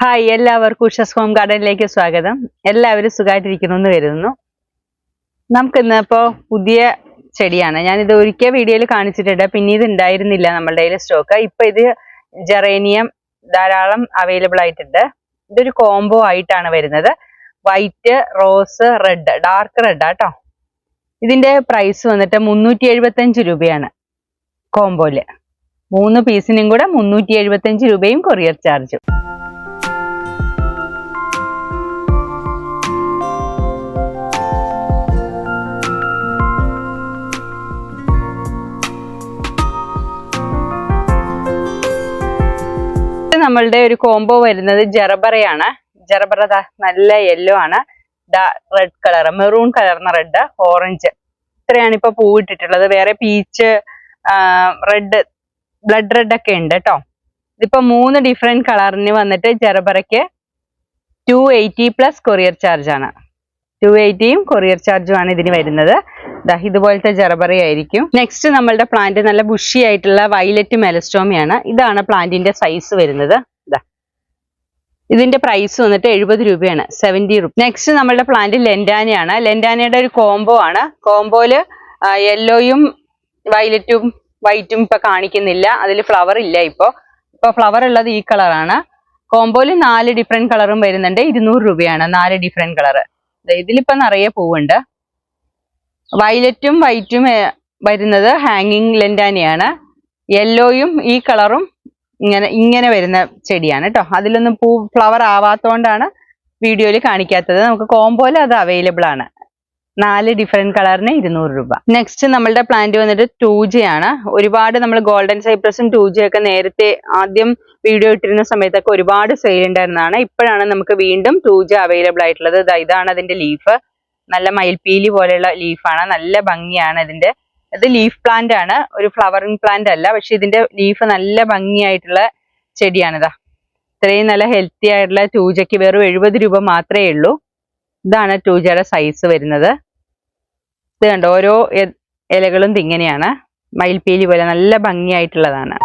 Hi എല്ലാവർക്കും ഉഷസ് home ഗാർഡനിലേക്ക് സ്വാഗതം. എല്ലാവരും സുഖമായിട്ടിരിക്കുന്നു എന്ന് കരുതുന്നു. നമുക്കിന്ന് ഇപ്പോൾ പുതിയ ചെടിയാണ്. ഞാനിത് ഒരിക്കൽ വീഡിയോയിൽ കാണിച്ചിട്ടുണ്ട്. പിന്നെ ഇത് ഉണ്ടായിരുന്നില്ല നമ്മളുടെ കയ്യിൽ സ്റ്റോക്ക്. ഇപ്പൊ ഇത് ജെറേനിയം ധാരാളം അവൈലബിൾ ആയിട്ടുണ്ട്. ഇതൊരു കോംബോ ആയിട്ടാണ് വരുന്നത്. White rose red dark red ആട്ടോ ഇതിന്റെ പ്രൈസ് വന്നിട്ട് മുന്നൂറ്റി എഴുപത്തഞ്ച് രൂപയാണ് കോംബോയിൽ മൂന്ന് പീസിനും കൂടെ മുന്നൂറ്റി എഴുപത്തഞ്ച് രൂപയും കൊറിയർ ചാർജും നമ്മളുടെ ഒരു കോംബോ വരുന്നത് ജറബറയാണ്. ജറബറ നല്ല യെല്ലോ ആണ്. റെഡ് കളർ മെറൂൺ കളർന്ന റെഡ് ഓറഞ്ച് ഇത്രയാണ് ഇപ്പൊ പൂവിട്ടിട്ടുള്ളത് വേറെ പീച്ച് റെഡ് ബ്ലഡ് റെഡ് ഒക്കെ ഉണ്ട് കേട്ടോ ഇതിപ്പോ മൂന്ന് ഡിഫറെന്റ് കളറിന് വന്നിട്ട് ജറബറയ്ക്ക് two eighty plus courier charge ആണ്. ടു എയ്റ്റിയും കൊറിയർ ചാർജും ആണ് ഇതിന് വരുന്നത്. ഇതുപോലത്തെ ജറബറി ആയിരിക്കും നെക്സ്റ്റ് നമ്മളുടെ പ്ലാന്റ് നല്ല ബുഷി ആയിട്ടുള്ള വയലറ്റ് മെലസ്റ്റോമിയാണ് ഇതാണ് പ്ലാന്റിന്റെ സൈസ് വരുന്നത്. ഇതിന്റെ പ്രൈസ് വന്നിട്ട് എഴുപത് രൂപയാണ് സെവന്റി റുപ്പി. നെക്സ്റ്റ് നമ്മളുടെ പ്ലാന്റ് ലെൻഡാനയാണ്. ലെൻഡാനയുടെ ഒരു കോംബോ ആണ്. കോംബോയിൽ യെല്ലോയും വയലറ്റും വൈറ്റും ഇപ്പൊ കാണിക്കുന്നില്ല. അതിൽ ഫ്ലവർ ഇല്ല ഇപ്പോ. ഇപ്പൊ ഫ്ലവർ ഉള്ളത് ഈ കളറാണ് കോംബോയിൽ നാല് ഡിഫറെന്റ് കളറും വരുന്നുണ്ട്. ഇരുന്നൂറ് രൂപയാണ് നാല് ഡിഫറെന്റ് കളറ് ഇതിലിപ്പോ നിറയെ പൂവുണ്ട്. വയലറ്റും വൈറ്റും വരുന്നത് ഹാങ്ങിങ് ലെൻഡാനയാണ്. യെല്ലോയും ഈ കളറും ഇങ്ങനെ ഇങ്ങനെ വരുന്ന ചെടിയാണ് കേട്ടോ അതിലൊന്നും പൂ ഫ്ലവർ ആവാത്തോണ്ടാണ് വീഡിയോയിൽ കാണിക്കാത്തത്. നമുക്ക് കോംബോയിൽ അത് അവൈലബിൾ ആണ്. നാല് ഡിഫറെന്റ് കളറിന് ഇരുന്നൂറ് രൂപ. നെക്സ്റ്റ് നമ്മളുടെ പ്ലാന്റ് വന്നിട്ട് ടൂജ ആണ്. ഒരുപാട് നമ്മൾ ഗോൾഡൻ സൈപ്രസും ടൂജ ഒക്കെ നേരത്തെ ആദ്യം വീഡിയോ ഇട്ടിരുന്ന സമയത്തൊക്കെ ഒരുപാട് സെയിൽ ഉണ്ടായിരുന്നതാണ് ഇപ്പോഴാണ് നമുക്ക് വീണ്ടും ടൂജ അവൈലബിൾ ആയിട്ടുള്ളത്. ഇതാണ് അതിന്റെ ലീഫ് നല്ല മയിൽപ്പീലി പോലെയുള്ള ലീഫാണ് നല്ല ഭംഗിയാണ് ഇതിന്റെ ഇത് ലീഫ് പ്ലാന്റ് ആണ്. ഒരു ഫ്ലവറിംഗ് പ്ലാന്റ് അല്ല. പക്ഷെ ഇതിന്റെ ലീഫ് നല്ല ഭംഗിയായിട്ടുള്ള ചെടിയാണിതാ. ഇത്രയും നല്ല ഹെൽത്തി ആയിട്ടുള്ള ടൂജയ്ക്ക് വെറും എഴുപത് രൂപ മാത്രമേ ഉള്ളൂ. ഇതാണ് ടൂജയുടെ സൈസ് വരുന്നത്. ഇത് കണ്ടോ? ഓരോ ഇലകളും ഇങ്ങനെയാണ്. മയിൽപ്പീലി പോലെ നല്ല ഭംഗിയായിട്ടുള്ളതാണ്.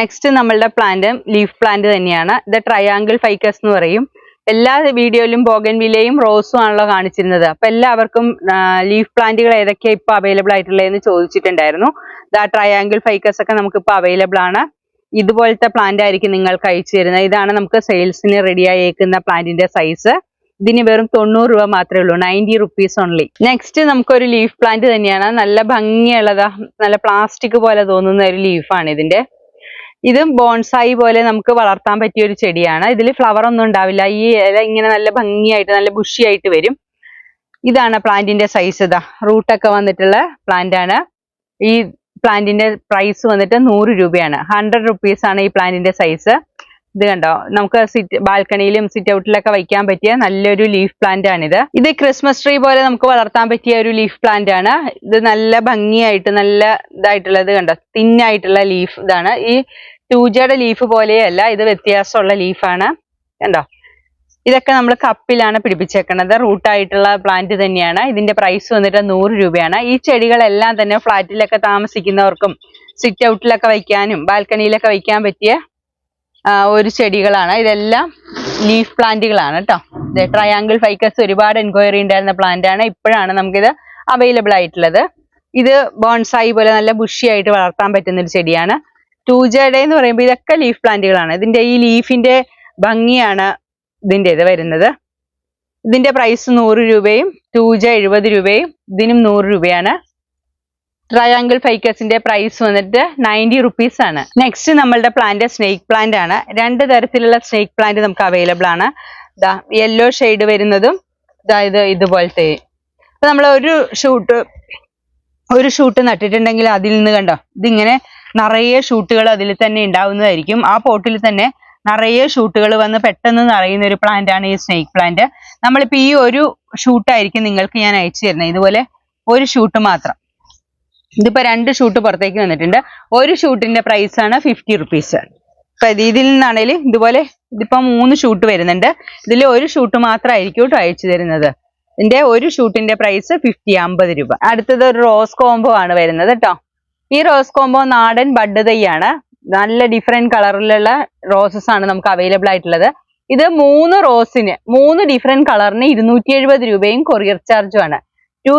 നെക്സ്റ്റ് നമ്മളുടെ പ്ലാന്റ് ലീഫ് പ്ലാന്റ് തന്നെയാണ്. ഇത് ട്രയാങ്കിൾ ഫൈക്കസ് എന്ന് പറയും. എല്ലാ വീഡിയോയിലും ബോഗൻവില്ലയും റോസും ആണല്ലോ കാണിച്ചിരുന്നത്. അപ്പൊ എല്ലാവർക്കും ലീഫ് പ്ലാന്റുകൾ ഏതൊക്കെയാ ഇപ്പൊ അവൈലബിൾ ആയിട്ടുള്ളതെന്ന് ചോദിച്ചിട്ടുണ്ടായിരുന്നു. ദാ ട്രയാങ്കിൾ ഫൈക്കസ് ഒക്കെ നമുക്ക് ഇപ്പൊ അവൈലബിൾ ആണ്. ഇതുപോലത്തെ പ്ലാന്റ് ആയിരിക്കും നിങ്ങൾക്ക് അയച്ചു തരുന്നത്. ഇതാണ് നമുക്ക് സെയിൽസിന് റെഡിയായേക്കുന്ന പ്ലാന്റിന്റെ സൈസ് ഇതിന് വെറും തൊണ്ണൂറ് രൂപ മാത്രമേ ഉള്ളൂ. നയന്റി റുപ്പീസ് ഓൺലി നെക്സ്റ്റ് നമുക്കൊരു ലീഫ് പ്ലാന്റ് തന്നെയാണ്. നല്ല ഭംഗിയുള്ളതാ. നല്ല പ്ലാസ്റ്റിക് പോലെ തോന്നുന്ന ഒരു ലീഫാണ് ഇതിന്റെ. ഇത് ബോൺസായി പോലെ നമുക്ക് വളർത്താൻ പറ്റിയ ഒരു ചെടിയാണ്. ഇതിൽ ഫ്ലവർ ഒന്നും ഉണ്ടാവില്ല. ഈ ഇല ഇങ്ങനെ നല്ല ഭംഗിയായിട്ട് നല്ല ബുഷി ആയിട്ട് വരും. ഇതാണ് പ്ലാന്റിന്റെ സൈസ് ഇതാ. റൂട്ടൊക്കെ വന്നിട്ടുള്ള പ്ലാന്റ് ആണ്. ഈ പ്ലാന്റിന്റെ പ്രൈസ് വന്നിട്ട് നൂറ് രൂപയാണ്. ഹൺഡ്രഡ് റുപ്പീസ് ആണ് ഈ പ്ലാന്റിന്റെ സൈസ് ഇത് കണ്ടോ? നമുക്ക് സിറ്റ് ബാൽക്കണിയിലും സിറ്റ് ഔട്ടിലൊക്കെ വയ്ക്കാൻ പറ്റിയ നല്ലൊരു ലീഫ് പ്ലാന്റ് ആണിത്. ഇത് ക്രിസ്മസ് ട്രീ പോലെ നമുക്ക് വളർത്താൻ പറ്റിയ ഒരു ലീഫ് പ്ലാന്റ് ആണ്. ഇത് നല്ല ഭംഗിയായിട്ട് നല്ല ഇതായിട്ടുള്ളത് കണ്ടോ? തിന്നായിട്ടുള്ള ലീഫ് ഇതാണ്. ഈ ടൂജയുടെ ലീഫ് പോലെയല്ല ഇത് വ്യത്യാസമുള്ള ലീഫാണ് കണ്ടോ? ഇതൊക്കെ നമ്മൾ കപ്പിലാണ് പിടിപ്പിച്ചേക്കുന്നത് റൂട്ടായിട്ടുള്ള പ്ലാന്റ് തന്നെയാണ്. ഇതിന്റെ പ്രൈസ് വന്നിട്ട് നൂറ് രൂപയാണ്. ഈ ചെടികളെല്ലാം തന്നെ ഫ്ലാറ്റിലൊക്കെ താമസിക്കുന്നവർക്കും സിറ്റ് ഔട്ടിലൊക്കെ വയ്ക്കാനും ബാൽക്കണിയിലൊക്കെ വയ്ക്കാൻ പറ്റിയ ഒരു ചെടികളാണ്. ഇതെല്ലാം ലീഫ് പ്ലാന്റുകളാണ് കേട്ടോ ട്രയാങ്കിൾ ഫൈക്കസ് ഒരുപാട് എൻക്വയറി ഉണ്ടായിരുന്ന പ്ലാന്റ് ആണ്. ഇപ്പോഴാണ് നമുക്കിത് അവൈലബിൾ ആയിട്ടുള്ളത്. ഇത് ബോൺസായി പോലെ നല്ല ബുഷി ആയിട്ട് വളർത്താൻ പറ്റുന്ന ഒരു ചെടിയാണ്. ടൂജയുടെ എന്ന് പറയുമ്പോൾ ഇതൊക്കെ ലീഫ് പ്ലാന്റുകളാണ് ഇതിന്റെ ഈ ലീഫിന്റെ ഭംഗിയാണ് ഇതിന്റെ ഇത് വരുന്നത്. ഇതിന്റെ പ്രൈസ് നൂറ് രൂപയും ടൂജ എഴുപത് രൂപയും ഇതിനും നൂറ് രൂപയാണ്. ട്രയാങ്കിൾ ഫൈക്കസിന്റെ പ്രൈസ് വന്നിട്ട് നയന്റി റുപ്പീസ് ആണ്. നെക്സ്റ്റ് നമ്മളുടെ പ്ലാന്റ് സ്നേക്ക് പ്ലാന്റ് ആണ്. രണ്ട് തരത്തിലുള്ള സ്നേക്ക് പ്ലാന്റ് നമുക്ക് അവൈലബിൾ ആണ്. ദാ യെല്ലോ ഷെയ്ഡ് വരുന്നതും അതായത് ഇത് ഇതുപോലത്തെ. അപ്പൊ നമ്മൾ ഒരു ഷൂട്ട് ഒരു ഷൂട്ട് നട്ടിട്ടുണ്ടെങ്കിൽ അതിൽ നിന്ന് കണ്ടോ? ഇതിങ്ങനെ നിറയെ ഷൂട്ടുകൾ അതിൽ തന്നെ ഉണ്ടാവുന്നതായിരിക്കും. ആ പോട്ടിൽ തന്നെ നിറയെ ഷൂട്ടുകൾ വന്ന് പെട്ടെന്ന് നിറയുന്ന ഒരു പ്ലാന്റ് ആണ് ഈ സ്നേക്ക് പ്ലാന്റ് നമ്മളിപ്പോ ഈ ഒരു ഷൂട്ടായിരിക്കും നിങ്ങൾക്ക് ഞാൻ അയച്ചു തരുന്നത്. ഇതുപോലെ ഒരു ഷൂട്ട് മാത്രം. ഇതിപ്പോ രണ്ട് ഷൂട്ട് പുറത്തേക്ക് വന്നിട്ടുണ്ട്. ഒരു ഷൂട്ടിന്റെ പ്രൈസ് ആണ് ഫിഫ്റ്റി റുപ്പീസ് അപ്പൊ ഇത് ഇതിൽ നിന്നാണെങ്കിൽ ഇതുപോലെ ഇതിപ്പോ മൂന്ന് ഷൂട്ട് വരുന്നുണ്ട്. ഇതിൽ ഒരു ഷൂട്ട് മാത്രമായിരിക്കും അയച്ചു തരുന്നത്. ഇതിന്റെ ഒരു ഷൂട്ടിന്റെ പ്രൈസ് ഫിഫ്റ്റി അമ്പത് രൂപ. അടുത്തത് ഒരു റോസ് കോംബോ ആണ് വരുന്നത് കേട്ടോ ഈ റോസ് കോംബോ നാടൻ ബഡ് തൈയാണ്. നല്ല ഡിഫറെന്റ് കളറിലുള്ള റോസസ് ആണ് നമുക്ക് അവൈലബിൾ ആയിട്ടുള്ളത്. ഇത് മൂന്ന് റോസിന് മൂന്ന് ഡിഫറെന്റ് കളറിന് ഇരുന്നൂറ്റി എഴുപത് രൂപയും കൊറിയർ ചാർജും ആണ്. ടു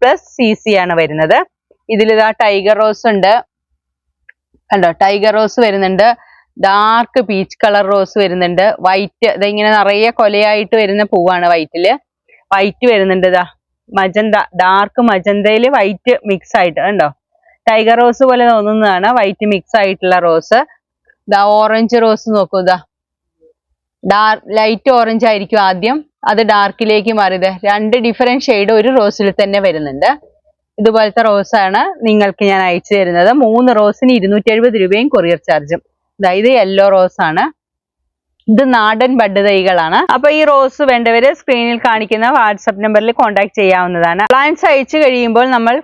പ്ലസ് സി സി ആണ് വരുന്നത്. ഇതിൽ ഇതാ ടൈഗർ റോസ് ഉണ്ട്. കണ്ടോ? ടൈഗർ റോസ് വരുന്നുണ്ട്. ഡാർക്ക് പീച്ച് കളർ റോസ് വരുന്നുണ്ട്. വൈറ്റ് ഇതിങ്ങനെ നിറയെ കൊലയായിട്ട് വരുന്ന പൂവാണ് വൈറ്റിൽ വൈറ്റ് വരുന്നുണ്ട് ഇതാ മജന്ത ഡാർക്ക് മജന്തയിൽ വൈറ്റ് മിക്സ് ആയിട്ട് കണ്ടോ? ടൈഗർ റോസ് പോലെ തോന്നുന്നതാണ് വൈറ്റ് മിക്സ് ആയിട്ടുള്ള റോസ് ഇതാ ഓറഞ്ച് റോസ് നോക്കൂ ഇതാ ഡാർക്ക് ലൈറ്റ് ഓറഞ്ച് ആയിരിക്കും ആദ്യം. അത് ഡാർക്കിലേക്ക് മാറിയത് രണ്ട് ഡിഫറെന്റ് ഷെയ്ഡ് ഒരു റോസിൽ തന്നെ വരുന്നുണ്ട്. ഇതുപോലത്തെ റോസ് ആണ് നിങ്ങൾക്ക് ഞാൻ അയച്ചു തരുന്നത്. മൂന്ന് റോസിന് ഇരുന്നൂറ്റി എഴുപത് രൂപയും കൊറിയർ ചാർജും. അതായത് യെല്ലോ റോസ് ആണ്. ഇത് നാടൻ ബഡ് തൈകളാണ്. അപ്പൊ ഈ റോസ് വേണ്ടവര് സ്ക്രീനിൽ കാണിക്കുന്ന വാട്സപ്പ് നമ്പറിൽ കോൺടാക്ട് ചെയ്യാവുന്നതാണ്. പ്ലാൻസ് അയച്ചു കഴിയുമ്പോൾ നമ്മൾ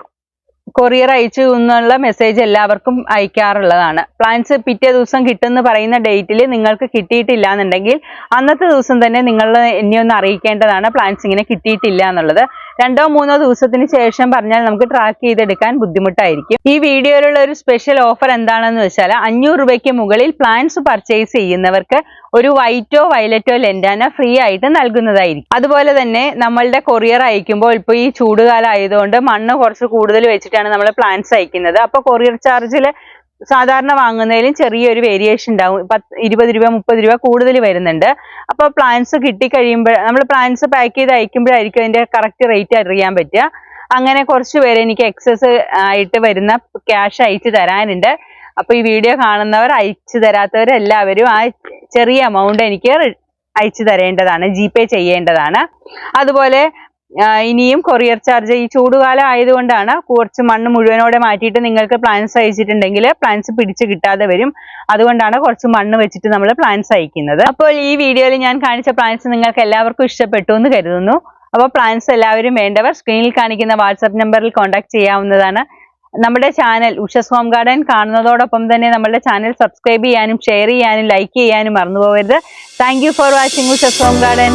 കൊറിയർ അയച്ചു എന്നുള്ള മെസ്സേജ് എല്ലാവർക്കും അയക്കാറുള്ളതാണ്. പ്ലാൻസ് പിറ്റേ ദിവസം കിട്ടുമെന്ന് പറയുന്ന ഡേറ്റിൽ നിങ്ങൾക്ക് കിട്ടിയിട്ടില്ല എന്നുണ്ടെങ്കിൽ അന്നത്തെ ദിവസം തന്നെ നിങ്ങൾ എന്നെ ഒന്ന് അറിയിക്കേണ്ടതാണ് പ്ലാൻസ് ഇങ്ങനെ കിട്ടിയിട്ടില്ല എന്നുള്ളത് രണ്ടോ മൂന്നോ ദിവസത്തിന് ശേഷം പറഞ്ഞാൽ നമുക്ക് ട്രാക്ക് ചെയ്തെടുക്കാൻ ബുദ്ധിമുട്ടായിരിക്കും. ഈ വീഡിയോയിലുള്ള ഒരു സ്പെഷ്യൽ ഓഫർ എന്താണെന്ന് വെച്ചാൽ അഞ്ഞൂറ് രൂപയ്ക്ക് മുകളിൽ പ്ലാൻസ് പർച്ചേസ് ചെയ്യുന്നവർക്ക് ഒരു വൈറ്റോ വയലറ്റോ ലെൻഡാന ഫ്രീ ആയിട്ട് നൽകുന്നതായിരിക്കും. അതുപോലെ തന്നെ നമ്മളുടെ കൊറിയർ അയക്കുമ്പോൾ ഇപ്പോൾ ഈ ചൂടുകാലം ആയതുകൊണ്ട് മണ്ണ് കുറച്ച് കൂടുതൽ വെച്ചിട്ടാണ് നമ്മൾ പ്ലാന്റ്സ് അയക്കുന്നത്. അപ്പോൾ കൊറിയർ ചാർജിൽ സാധാരണ വാങ്ങുന്നതിലും ചെറിയൊരു വേരിയേഷൻ ഉണ്ടാവും. പത്ത് ഇരുപത് രൂപ മുപ്പത് രൂപ കൂടുതൽ വരുന്നുണ്ട്. അപ്പോൾ പ്ലാന്റ്സ് കിട്ടിക്കഴിയുമ്പോൾ നമ്മൾ പ്ലാന്റ്സ് പാക്ക് ചെയ്ത് അയക്കുമ്പോഴായിരിക്കും അതിന്റെ കറക്റ്റ് റേറ്റ് അറിയാൻ പറ്റുക. അങ്ങനെ കുറച്ച് പേര് എനിക്ക് എക്സസ് ആയിട്ട് വരുന്ന ക്യാഷ് അയച്ചു തരാനുണ്ട്. അപ്പോൾ ഈ വീഡിയോ കാണുന്നവർ അയച്ചു തരാത്തവർ എല്ലാവരും ആ ചെറിയ എമൗണ്ട് എനിക്ക് അയച്ചു തരേണ്ടതാണ് ജി പേ ചെയ്യേണ്ടതാണ്. അതുപോലെ ഇനിയും കൊറിയർ ചാർജ് ഈ ചൂടുകാലം ആയതുകൊണ്ടാണ് കുറച്ച് മണ്ണ് മുഴുവനോടെ മാറ്റിയിട്ട് നിങ്ങൾക്ക് പ്ലാൻസ് അയച്ചിട്ടുണ്ടെങ്കിൽ പ്ലാൻസ് പിടിച്ചു കിട്ടാതെ വരും. അതുകൊണ്ടാണ് കുറച്ച് മണ്ണ് വെച്ചിട്ട് നമ്മൾ പ്ലാൻസ് അയക്കുന്നത്. അപ്പോൾ ഈ വീഡിയോയിൽ ഞാൻ കാണിച്ച പ്ലാൻസ് നിങ്ങൾക്ക് എല്ലാവർക്കും ഇഷ്ടപ്പെട്ടു എന്ന് കരുതുന്നു. അപ്പോൾ പ്ലാൻസ് എല്ലാവരും വേണ്ടവർ സ്ക്രീനിൽ കാണിക്കുന്ന വാട്സപ്പ് നമ്പറിൽ കോൺടാക്ട് ചെയ്യാവുന്നതാണ്. നമ്മുടെ ചാനൽ ഉഷസ് ഹോം ഗാർഡൻ കാണുന്നതോടൊപ്പം തന്നെ നമ്മുടെ ചാനൽ സബ്സ്ക്രൈബ് ചെയ്യാനും ഷെയർ ചെയ്യാനും ലൈക്ക് ചെയ്യാനും മറന്നു പോകരുത് thank for watching Ushas home garden.